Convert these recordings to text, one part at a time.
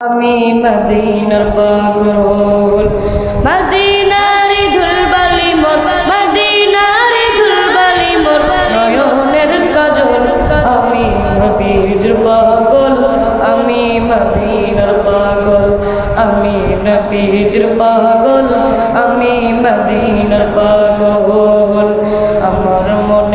আমি মদিনার পাগল। মদিনারি ধুলবালি মোর, মদিনারি ধুলবালি মোর, নয়নের কাজল। আমি নবীর পাগল, আমি মদিনার পাগল। আমি নবীর পাগল, আমি মদিনার পাগল। আমার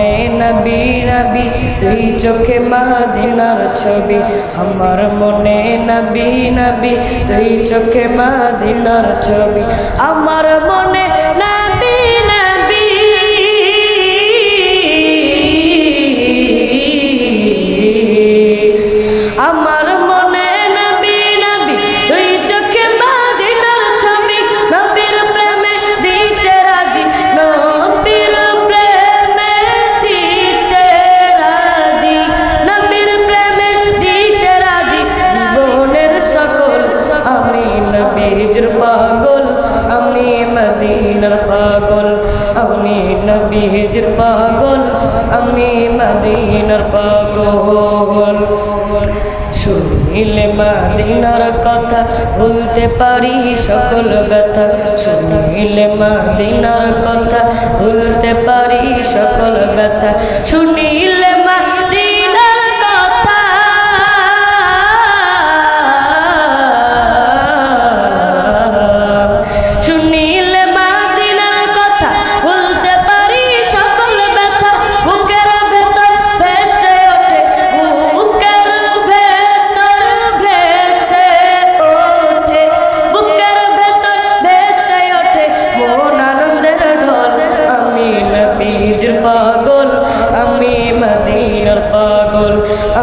মনে নবী নবী তুই চোখে মাদিনার ছবি। আমার মনে নবী নবী তুই চোখে মাদিনার ছবি। আমার মনে নবীর পাগল, আমি মদিনার পাগল, আমি নবীর পাগল, আমি মদিনার পাগল। শুনিলে মাদিনার কথা ভুলতে পারি সকল ব্যথা। শুনিলে মাদিনার কথা ভুলতে পারি সকল ব্যথা। শুনিলে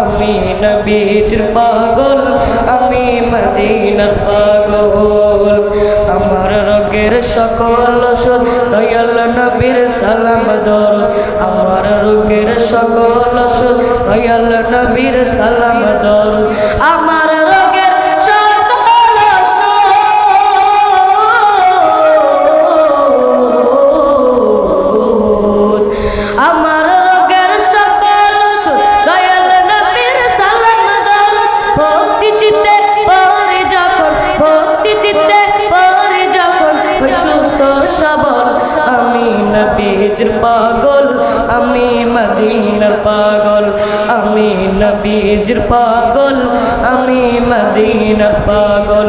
আমি নবীর পাগল, আমি মদিনার পাগল। আমার রোগের সকল ওষুধ, দয়াল নবীর সালাম দল। আমার রোগের সকল ওষুধ, দয়াল নবীর সালাম দল। আমার সুস্থ সবল আমি নবীর পাগল, আমি মদিনার পাগল। আমি নবীর পাগল, আমি মদিনার পাগল।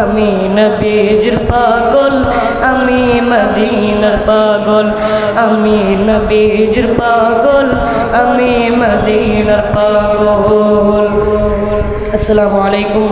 আমি নবীর পাগল, আমি মদিনার পাগল। আমি নবীর পাগল, আমি মদিনার পাগল। আসসালামু আলাইকুম